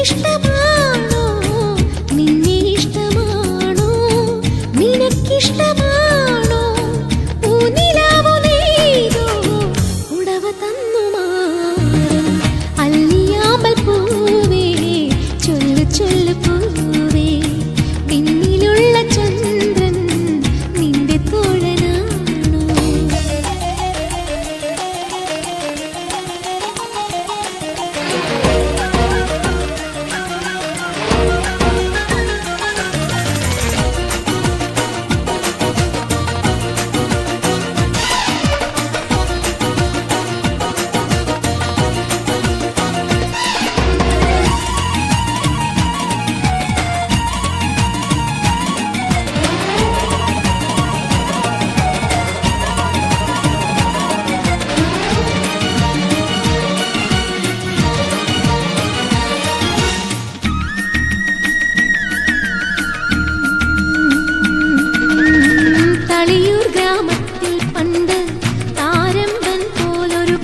你是我的。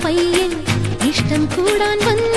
പയ്യൻ ഇഷ്ടം കൂടാൻ വന്നു.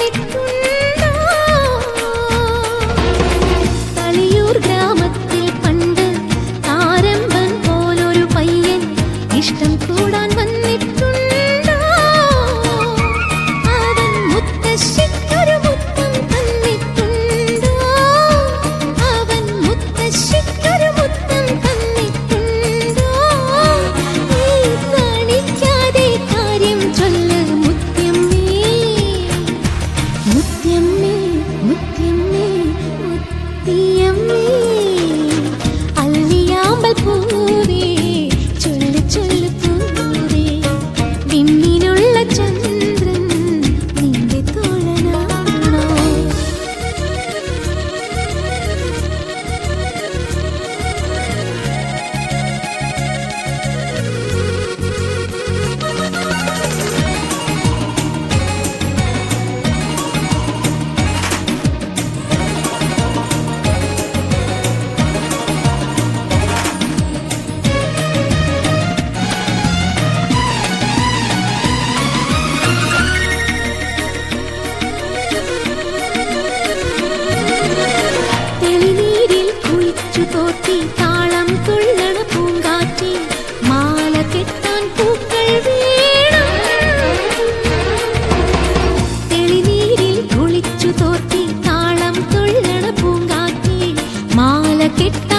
It.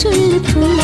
ചൊല്ലിപ്പോ